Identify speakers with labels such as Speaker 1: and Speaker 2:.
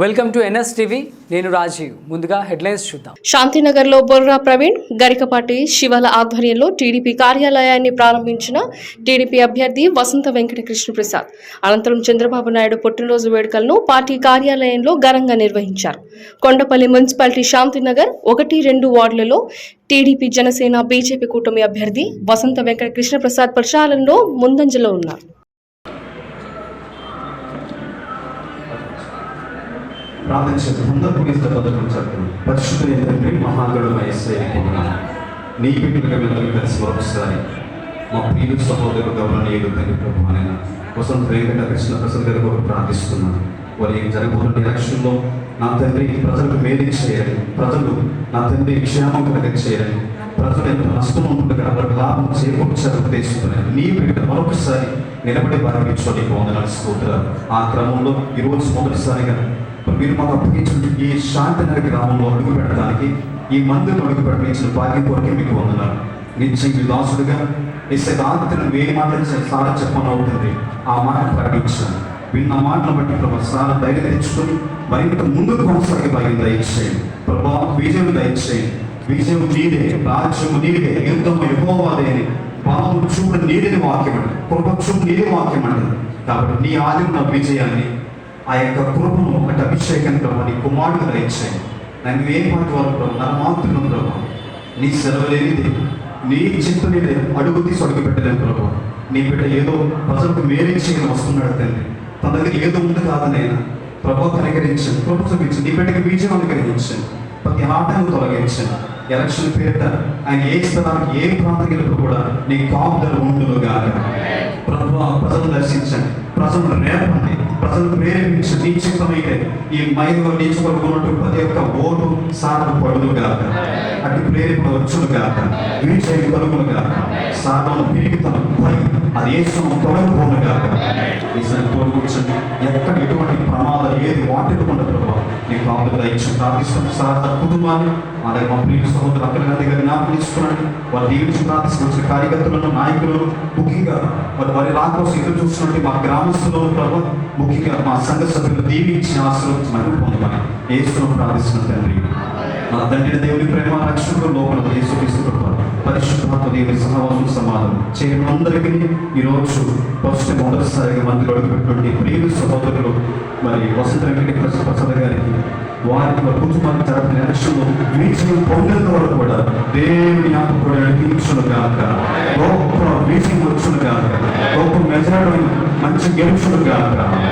Speaker 1: Welcome to NS TV నేను రాజీవ్. ముందుగా headlines చూద్దాం.
Speaker 2: శాంతినగర్లో బొర్రా ప్రవీణ్ గరికపాటి శివల ఆధ్వర్యంలో టీడీపీ కార్యాలయాన్ని ప్రారంభించిన టీడీపీ అభ్యర్థి వసంత వెంకట కృష్ణప్రసాద్ అనంతరం చంద్రబాబు నాయుడు పుట్టినరోజు వేడుకలను పార్టీ కార్యాలయంలో ఘనంగా నిర్వహించారు. కొండపల్లి మున్సిపాలిటీ శాంతినగర్ ఒకటి రెండు వార్డులలో టీడీపీ జనసేన బీజేపీ కూటమి అభ్యర్థి వసంత వెంకట కృష్ణప్రసాద్ ప్రచారంలో ముందంజలో ఉన్నారు.
Speaker 3: ప్రార్థించండి అందరూ ముగిస్తే పదకొండు చెప్పండి. పరిశుద్ధ తండ్రి మహాగడు వయస్సైపోతున్నాను నీ బిడ్డలుగా మిమ్మల్ని కలిసి మరొకసారి మా ప్రియుడు సహోదరుడు గౌరవనీయులు తండ్రి ప్రభు ఆయన కోసం వెంకట కృష్ణ ప్రసాద్ గారి కొరకు ప్రార్థిస్తున్నాను. వారి జరగబోతున్న ఎలక్షన్లో నా తండ్రి ప్రజలకు మేలు చేయాలి. ప్రజలు నా తండ్రి క్షేమం కలిగ చేయాలి. ప్రజలు ఎంత నష్టం ఉంటుండగా వారికి లాభం చేకూర్చారు ఉద్దేశిస్తున్నాను. నీ బిడ్డ మరొకసారి నిలబడి వారికి నీకు వందనాలు స్తోత్రాలు. ఆ క్రమంలో ఈరోజు మొదటిసారిగా మీరు మాకు అప్పగించిన ఈ శాంతి శాంతినగర్ గ్రామంలో అడుగు పెట్టడానికి ఈ మందిరం అడుగు పెట్టించిన భాగ్యం కొరకే మీకు వందనాలు. నిత్యం దాసుడుగా ఇస్తే రాత్రి ఏ మాట సార చెప్పని అవుతుంది ఆ మాట ప్రకటించాను. విన్న మాటలు బట్టి ప్రభా సార ధైర్యం తెచ్చుకొని మరింత ముందుకు కొనసాగే భాగ్యం దయచేయండి. ప్రభా విజయం దయచేయండి. విజయం నీదే రాజ్యము నీదే ఎంతో యహోవాదే అని. పాపం చూపు నీడిని వాక్యం అండి కృప చూపు నీదే వాక్యం అండి కాబట్టి నీ ఆదిన విజయాన్ని ఆ యొక్క కృపను ఒకటి అభిషేకం ప్రభావ నీ కుమారుడు దయచేయండి నన్ను ఏ మాట వాళ్ళు ప్రభు. నా మాత్రం ప్రభావ నీ సెలవు లేనిది నీ చింత అడుగు తీసి అడుగు పెట్టలేదు ప్రభావ నీ బిడ్డ ఏదో ప్రజలకు మేలు చేయని వస్తున్నాడు తండ్రి. తన దగ్గర ఏదో ఉంది కాదనైనా ప్రభు కనికరించండి ప్రభు చూపించండి నీ బిడ్డకి బీజం అనుగ్రహించండి ప్రతి ఆటను తొలగించండి ఎలక్షన్ పేరిట ఆయన ఏ స్థలానికి ఏ ప్రాంతానికి కూడా నీ కాపుదల ఉండును గాక. ప్రభు ప్రజలు దర్శించండి. ప్రజలు రేపండి. ప్రజలు ప్రేరేపించండి ఈ మైలో నేర్చుకోనున్నట్టు ప్రతి ఒక్క ఓటు సాధన పడును గాక. అటు ప్రేరేపణ వచ్చును గాక. విజయం కలుగును గాక. సాధన పెరుగుతాను అది ఏ తొలగిపోను గాక. కాపుదల సార్ తన కుటుంబాన్ని అలాగే మా ప్రియ సహోదరు అక్కడ గారి దగ్గర జ్ఞాపకం తీసుకున్నాడు వారు దీవించి ప్రార్థిస్తున్న కార్యకర్తలను నాయకులను ముఖ్యంగా వారి వారి రాకోసం ఎదురు చూస్తున్నట్టు మా గ్రామస్తులను ప్రభు ముఖ్యంగా మా సంఘ సభ్యులు దీవించి ఆశీర్వదించమని పొందమని ఏసును ప్రార్థిస్తున్న తండ్రి. నా తండ్రి దేవుని ప్రేమ రక్షకుడు లోపల యేసు క్రీస్తు పరిశుద్ధాత్మ దేవుని సహవాసం సమాధానం చేయడం అందరికీ ఈరోజు ఫస్ట్ మొదటిసారిగా మందులు అడుగుపెట్టినటువంటి ప్రియులు సహోదరులు మరి వసంత వెంకటేశ్వర ప్రసాద్ గారికి వారికి వారి కుటుంబాన్ని జరపని మీ విజయం పొందేంత వరకు కూడా దేవుని జ్ఞాపకుడు నడిపించును గాక. గొప్ప విజయం వచ్చును గాక. గొప్ప మెజారిటీ మంచి గెలుచును గాక.